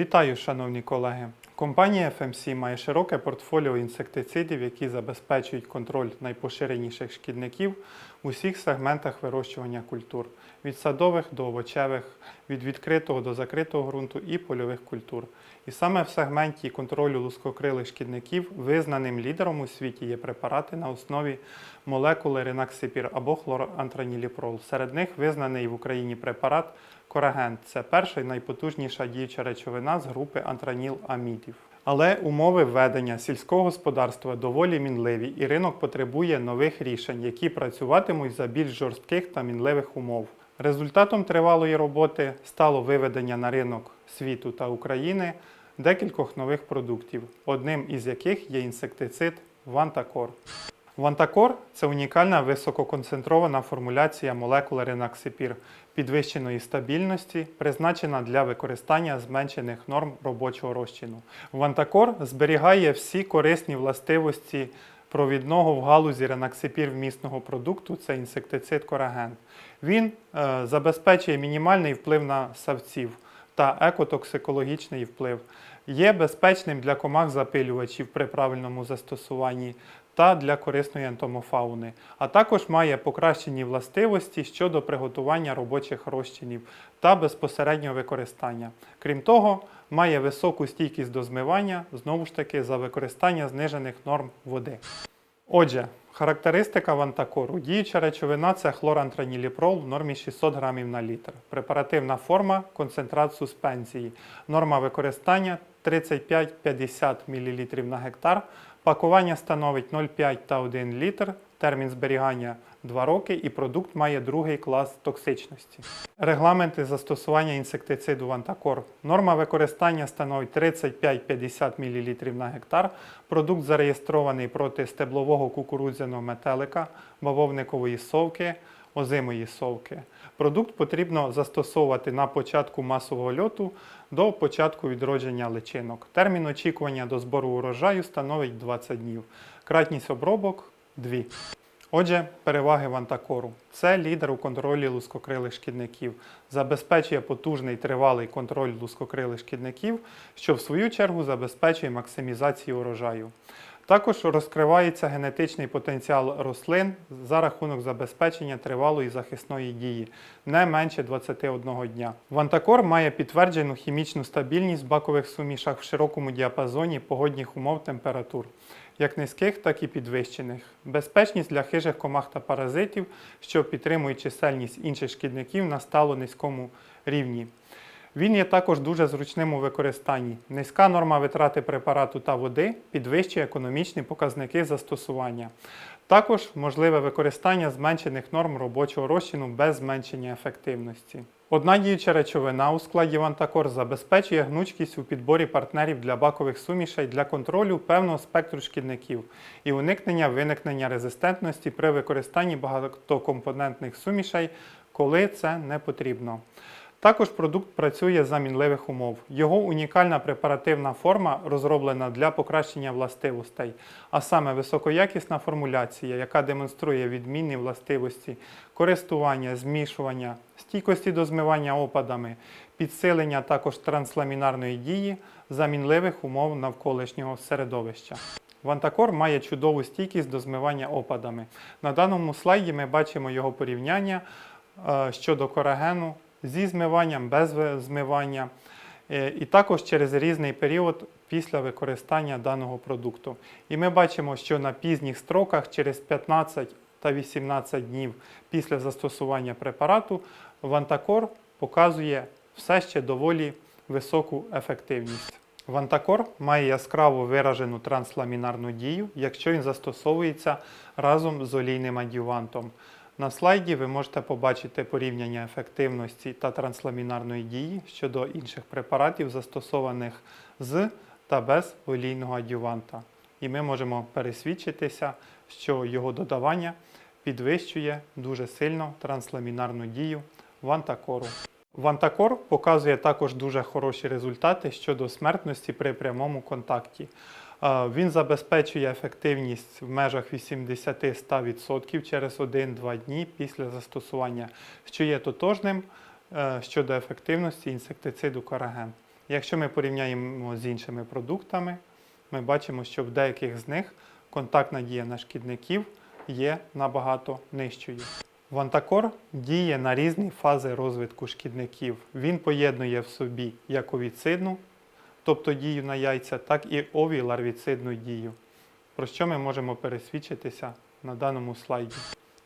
Вітаю, шановні колеги. Компанія FMC має широке портфоліо інсектицидів, які забезпечують контроль найпоширеніших шкідників у всіх сегментах вирощування культур від садових до овочевих, від відкритого до закритого ґрунту і польових культур. І саме в сегменті контролю лускокрилих шкідників визнаним лідером у світі є препарати на основі молекули ренаксипір або хлорантраніліпрол. Серед них визнаний в Україні препарат Корагент це перша і найпотужніша діюча речовина з групи антраніламідів. Але умови ведення сільського господарства доволі мінливі, і ринок потребує нових рішень, які працюватимуть за більш жорстких та мінливих умов. Результатом тривалої роботи стало виведення на ринок світу та України декількох нових продуктів, одним із яких є інсектицид Вантакор. Вантакор це унікальна висококонцентрована формуляція молекули ренаксипір підвищеної стабільності, призначена для використання зменшених норм робочого розчину. Вантакор зберігає всі корисні властивості провідного в галузі ренаксипір вмісного продукту це інсектицид кораген. Він е, забезпечує мінімальний вплив на савців та екотоксикологічний вплив. Є безпечним для комах запилювачів при правильному застосуванні та для корисної ентомофауни, а також має покращені властивості щодо приготування робочих розчинів та безпосереднього використання. Крім того, має високу стійкість до змивання, знову ж таки, за використання знижених норм води. Отже, характеристика вантакору. Діюча речовина це хлорантраніліпрол в нормі 600 грамів на літр. Препаративна форма концентрат суспензії. Норма використання 35-50 мл на гектар. Пакування становить 0,5 та 1 літр. Термін зберігання 2 роки і продукт має другий клас токсичності. Регламенти застосування інсектициду Вантакор. Норма використання становить 35-50 мл на гектар. Продукт зареєстрований проти стеблового кукурудзяного метелика, бавовникової совки, озимої совки. Продукт потрібно застосовувати на початку масового льоту до початку відродження личинок. Термін очікування до збору урожаю становить 20 днів. Кратність обробок 2. Отже, переваги Вантакору. Це лідер у контролі лускокрилих шкідників, забезпечує потужний тривалий контроль лускокрилих шкідників, що в свою чергу забезпечує максимізацію урожаю. Також розкривається генетичний потенціал рослин за рахунок забезпечення тривалої захисної дії не менше 21 дня. Вантакор має підтверджену хімічну стабільність в бакових сумішах в широкому діапазоні погодних умов температур, як низьких, так і підвищених. Безпечність для хижих комах та паразитів, що підтримують чисельність інших шкідників на стало низькому рівні. Він є також дуже зручним у використанні. Низька норма витрати препарату та води підвищує економічні показники застосування. Також можливе використання зменшених норм робочого розчину без зменшення ефективності. Одна діюча речовина у складі Вантакор забезпечує гнучкість у підборі партнерів для бакових сумішей для контролю певного спектру шкідників і уникнення виникнення резистентності при використанні багатокомпонентних сумішей, коли це не потрібно. Також продукт працює за мінливих умов. Його унікальна препаративна форма розроблена для покращення властивостей, а саме високоякісна формуляція, яка демонструє відмінні властивості користування, змішування, стійкості до змивання опадами, підсилення також трансламінарної дії за мінливих умов навколишнього середовища. Вантакор має чудову стійкість до змивання опадами. На даному слайді ми бачимо його порівняння е, щодо корагену зі змиванням, без змивання, е, і також через різний період після використання даного продукту. І ми бачимо, що на пізніх строках через 15 та 18 днів після застосування препарату Вантакор показує все ще доволі високу ефективність. Вантакор має яскраво виражену трансламінарну дію, якщо він застосовується разом з олійним адювантом. На слайді ви можете побачити порівняння ефективності та трансламінарної дії щодо інших препаратів, застосованих з та без олійного адюванта. І ми можемо пересвідчитися, що його додавання підвищує дуже сильно трансламінарну дію вантакору. Вантакор показує також дуже хороші результати щодо смертності при прямому контакті. Він забезпечує ефективність в межах 80-100% через 1-2 дні після застосування, що є тотожним е, щодо ефективності інсектициду Караген. Якщо ми порівняємо з іншими продуктами, ми бачимо, що в деяких з них контактна дія на шкідників є набагато нижчою. Вантакор діє на різні фази розвитку шкідників. Він поєднує в собі як овіцидну, тобто дію на яйця, так і овіларвіцидну дію, про що ми можемо пересвідчитися на даному слайді.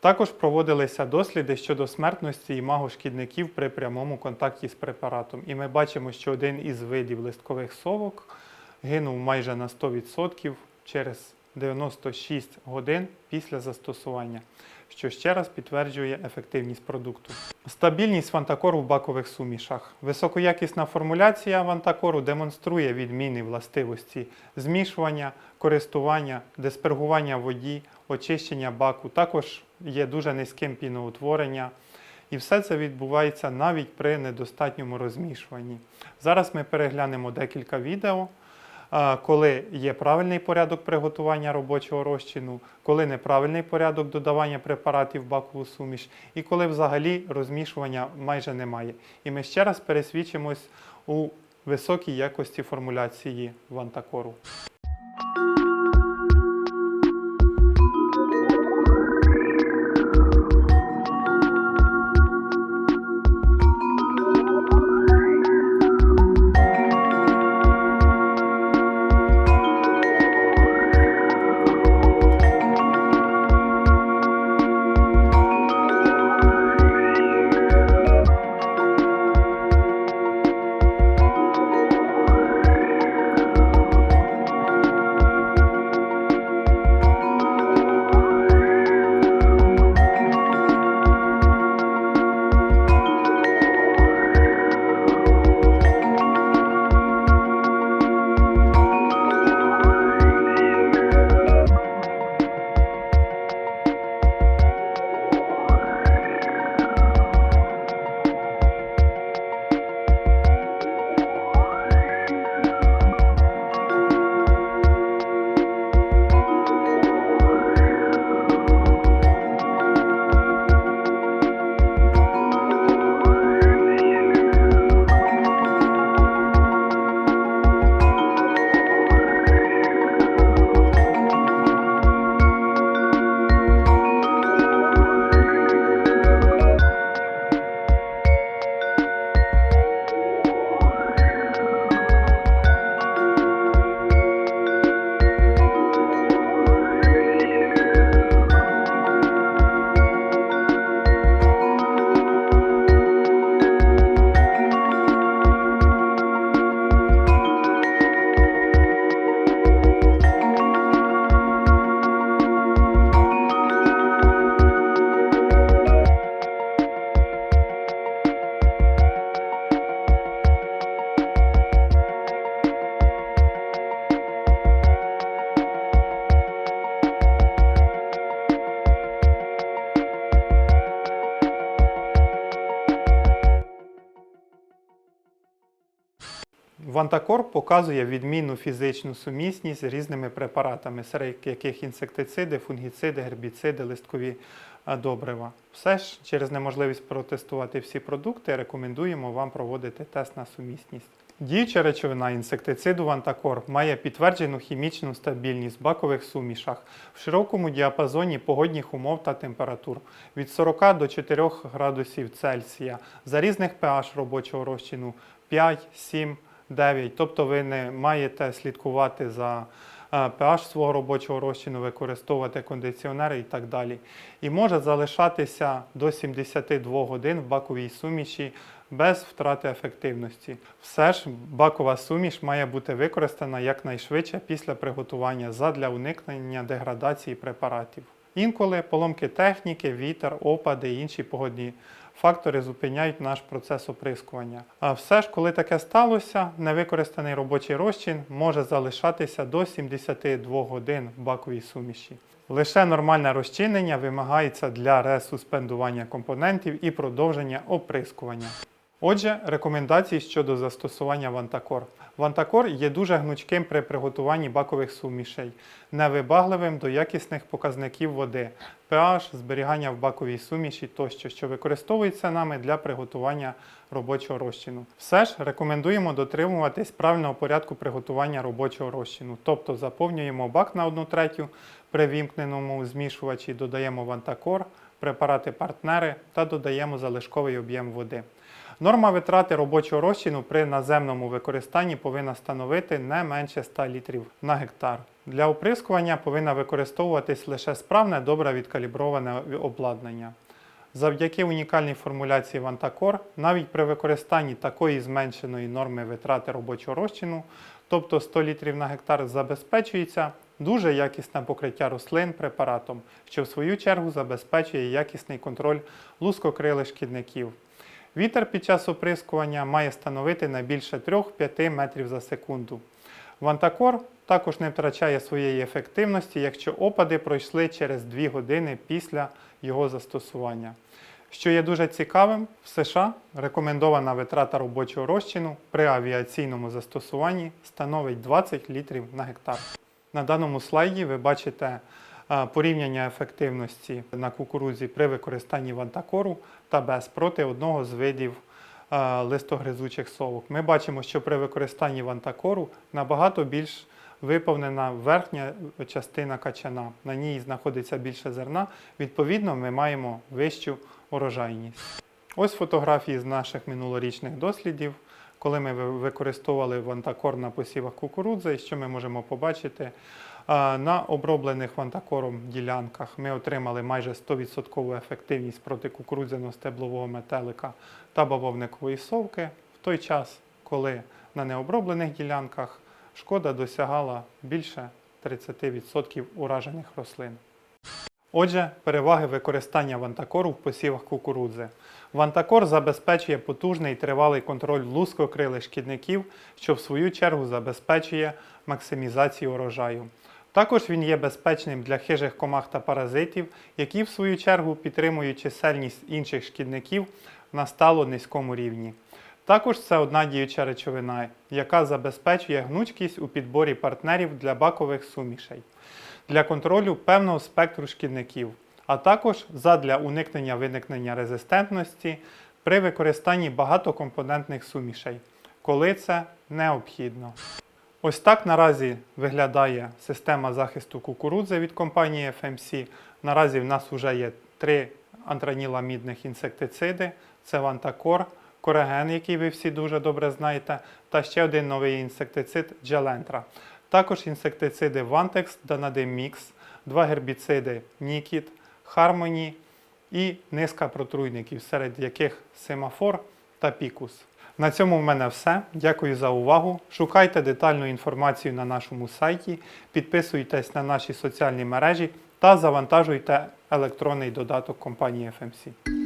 Також проводилися досліди щодо смертності імаго шкідників при прямому контакті з препаратом. І ми бачимо, що один із видів листкових совок гинув майже на 100% через 96 годин після застосування, що ще раз підтверджує ефективність продукту. Стабільність вантакору в бакових сумішах. Високоякісна формуляція вантакору демонструє відмінні властивості змішування, користування, диспергування воді, очищення баку. Також є дуже низьким піноутворення. І все це відбувається навіть при недостатньому розмішуванні. Зараз ми переглянемо декілька відео, коли є правильний порядок приготування робочого розчину, коли неправильний порядок додавання препаратів в бакову суміш, і коли взагалі розмішування майже немає. І ми ще раз пересвідчимось у високій якості формуляції вантакору. Вантакор показує відмінну фізичну сумісність з різними препаратами, серед яких інсектициди, фунгіциди, гербіциди, листкові добрива. Все ж через неможливість протестувати всі продукти, рекомендуємо вам проводити тест на сумісність. Діюча речовина інсектициду Вантакор має підтверджену хімічну стабільність в бакових сумішах в широкому діапазоні погодних умов та температур від 40 до 4 градусів Цельсія за різних pH робочого розчину 5, 7, 9. Тобто ви не маєте слідкувати за е, pH свого робочого розчину, використовувати кондиціонери і так далі. І може залишатися до 72 годин в баковій суміші без втрати ефективності. Все ж бакова суміш має бути використана якнайшвидше після приготування задля уникнення деградації препаратів. Інколи поломки техніки, вітер, опади і інші погодні фактори зупиняють наш процес оприскування. А все ж, коли таке сталося, невикористаний робочий розчин може залишатися до 72 годин в баковій суміші. Лише нормальне розчинення вимагається для ресуспендування компонентів і продовження оприскування. Отже, рекомендації щодо застосування Вантакор. Вантакор є дуже гнучким при приготуванні бакових сумішей, невибагливим до якісних показників води, pH, зберігання в баковій суміші тощо, що використовується нами для приготування робочого розчину. Все ж рекомендуємо дотримуватись правильного порядку приготування робочого розчину, тобто заповнюємо бак на 1 третю при вімкненому змішувачі, додаємо вантакор, препарати партнери та додаємо залишковий об'єм води. Норма витрати робочого розчину при наземному використанні повинна становити не менше 100 літрів на гектар. Для оприскування повинна використовуватись лише справне, добре відкаліброване обладнання. Завдяки унікальній формуляції Вантакор, навіть при використанні такої зменшеної норми витрати робочого розчину, тобто 100 літрів на гектар, забезпечується дуже якісне покриття рослин препаратом, що в свою чергу забезпечує якісний контроль лускокрилих шкідників. Вітер під час оприскування має становити не більше 3-5 метрів за секунду. Вантакор також не втрачає своєї ефективності, якщо опади пройшли через 2 години після його застосування. Що є дуже цікавим, в США рекомендована витрата робочого розчину при авіаційному застосуванні становить 20 літрів на гектар. На даному слайді ви бачите порівняння ефективності на кукурудзі при використанні вантакору та без проти одного з видів листогризучих совок. Ми бачимо, що при використанні вантакору набагато більш виповнена верхня частина качана. На ній знаходиться більше зерна. Відповідно, ми маємо вищу урожайність. Ось фотографії з наших минулорічних дослідів, коли ми використовували вантакор на посівах кукурудзи, що ми можемо побачити. На оброблених вантакором ділянках ми отримали майже 100% ефективність проти кукурудзяно-стеблового метелика та бавовникової совки, в той час, коли на необроблених ділянках шкода досягала більше 30% уражених рослин. Отже, переваги використання вантакору в посівах кукурудзи. Вантакор забезпечує потужний тривалий контроль лускокрилих шкідників, що в свою чергу забезпечує максимізацію урожаю. Також він є безпечним для хижих комах та паразитів, які в свою чергу підтримують чисельність інших шкідників на стало низькому рівні. Також це одна діюча речовина, яка забезпечує гнучкість у підборі партнерів для бакових сумішей для контролю певного спектру шкідників, а також задля уникнення виникнення резистентності при використанні багатокомпонентних сумішей, коли це необхідно. Ось так наразі виглядає система захисту кукурудзи від компанії FMC. Наразі в нас вже є три антраніламідних інсектициди: це Вантакор, Кореген, який ви всі дуже добре знаєте, та ще один новий інсектицид Джелентра. Також інсектициди Vantex, Mix, два гербіциди Нікіт, Harmony і низка протруйників, серед яких Семафор та Пікус. На цьому в мене все. Дякую за увагу. Шукайте детальну інформацію на нашому сайті, підписуйтесь на наші соціальні мережі та завантажуйте електронний додаток компанії FMC.